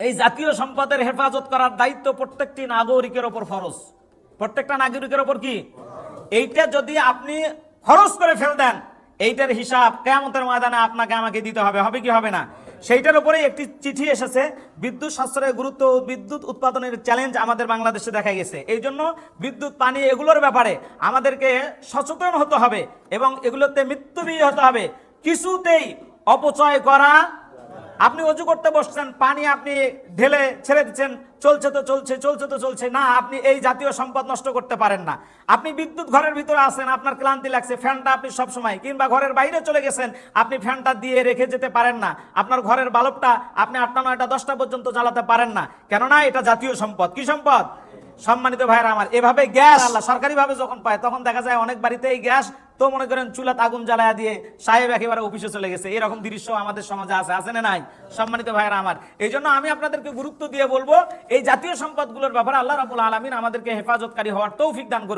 এই জাতীয় সম্পদের হেফাজত করার দায়িত্ব প্রত্যেকটি নাগরিকের ওপর ফরজ। প্রত্যেকটা নাগরিকের ওপর কি? এইটা যদি আপনি খরচ করে ফেল দেন, এইটার হিসাব কেয়ামতের ময়দানে আপনাকে আমাকে দিতে হবে। হবে কি হবে না? সেইটার উপরেই একটি চিঠি এসেছে, বিদ্যুৎ সাশ্রয়ের গুরুত্ব বিদ্যুৎ উৎপাদনের চ্যালেঞ্জ আমাদের বাংলাদেশে দেখা গেছে। এই জন্য বিদ্যুৎ, পানি এগুলোর ব্যাপারে আমাদেরকে সচেতন হতে হবে এবং এগুলোতে মৃত্যুবিহী হতে হবে। কিছুতেই অপচয় করা আপনি অজু করতে বসছেন, পানি আপনি ঢেলে ছেড়ে দিচ্ছেন, চলছে তো চলছে চলছে তো চলছে, না, আপনি এই জাতীয় সম্পদ নষ্ট করতে পারেন না। আপনি বিদ্যুৎ ঘরের ভিতরে আছেন, আপনার ক্লান্তি লাগছে, ফ্যানটা আপনি সবসময়, কিংবা ঘরের বাইরে চলে গেছেন, আপনি ফ্যানটা দিয়ে রেখে যেতে পারেন না। আপনার ঘরের বালবটা আপনি আটটা, নয়টা, দশটা পর্যন্ত জ্বালাতে পারেন না। কেননা এটা জাতীয় সম্পদ। কি সম্পদ? সম্মানিত ভাইরা আমার, এভাবে গ্যাস আল্লাহ সরকারিভাবে যখন পায়, তখন দেখা যায় অনেক বাড়িতে এই গ্যাস, তো মনে করেন চুলাত আগুন জ্বালায় দিয়ে সাহেব একেবারে অফিসে চলে গেছে। এরকম দৃশ্য আমাদের সমাজে আছে আছে না নাই? সম্মানিত ভাইরা আমার এই জন্য আমি আপনাদেরকে গুরুত্ব দিয়ে বলব, এই জাতীয় সম্পদগুলোর ব্যাপারে আল্লাহ রাবুল আলমিন আমাদেরকে হেফাজতকারী হওয়ার তৌফিক দান করুক।